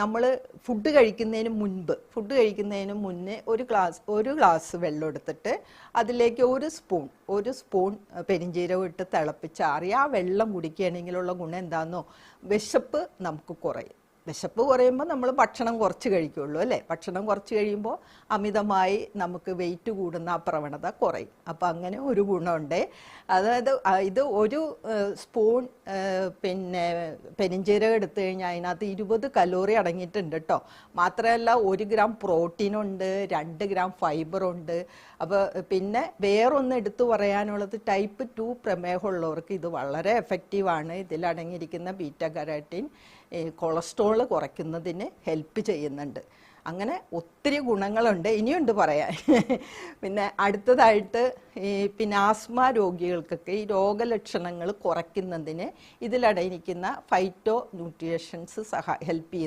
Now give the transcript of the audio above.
നമ്മൾ ഫുഡ് കഴിക്കുന്നതിന് മുൻപ് ഫുഡ് കഴിക്കുന്നതിന് മുന്നേ ഒരു ഗ്ലാസ് ഒരു ഗ്ലാസ് വെള്ളം എടുത്തിട്ട് അതിലേക്ക് ഒരു സ്പൂൺ ഒരു സ്പൂൺ പെരിഞ്ചീരകം ഇട്ട് തിളപ്പിച്ചാറി. ആ വെള്ളം കുടിക്കുകയാണെങ്കിലുള്ള ഗുണം എന്താണെന്നോ വിശപ്പ് നമുക്ക് കുറയും. വിശപ്പ് കുറയുമ്പോൾ നമ്മൾ ഭക്ഷണം കുറച്ച് കഴിക്കുള്ളൂ അല്ലേ? ഭക്ഷണം കുറച്ച് കഴിയുമ്പോൾ അമിതമായി നമുക്ക് വെയിറ്റ് കൂടുന്ന ആ പ്രവണത കുറയും. അപ്പോൾ അങ്ങനെ ഒരു ഗുണമുണ്ട്. അതായത് ഇത് ഒരു സ്പൂൺ പിന്നെ പെരിഞ്ചീരകം എടുത്തു കഴിഞ്ഞാൽ അതിനകത്ത് ഇരുപത് കലോറി അടങ്ങിയിട്ടുണ്ട് കേട്ടോ മാത്രമല്ല ഒരു ഗ്രാം പ്രോട്ടീൻ ഉണ്ട് രണ്ട് ഗ്രാം ഫൈബർ ഉണ്ട്. അപ്പോൾ പിന്നെ വേറൊന്ന് എടുത്തു പറയാനുള്ളത് ടൈപ്പ് ടു പ്രമേഹമുള്ളവർക്ക് ഇത് വളരെ എഫക്റ്റീവാണ് ഇതിലടങ്ങിയിരിക്കുന്ന ബീറ്റ കരാറ്റിൻ കൊളസ്ട്രോൾ കുറയ്ക്കുന്നതിന് ഹെൽപ്പ് ചെയ്യുന്നുണ്ട്. അങ്ങനെ ഒത്തിരി ഗുണങ്ങളുണ്ട്. ഇനിയുണ്ട് പറയാൻ. പിന്നെ അടുത്തതായിട്ട് ഈ പിന്നെ ആസ്മ രോഗികൾക്കൊക്കെ ഈ രോഗലക്ഷണങ്ങൾ കുറയ്ക്കുന്നതിന് ഇതിലടയിരിക്കുന്ന ഫൈറ്റോ ന്യൂട്രിയഷൻസ് സഹ ഹെൽപ്പ് ചെയ്യുന്നു.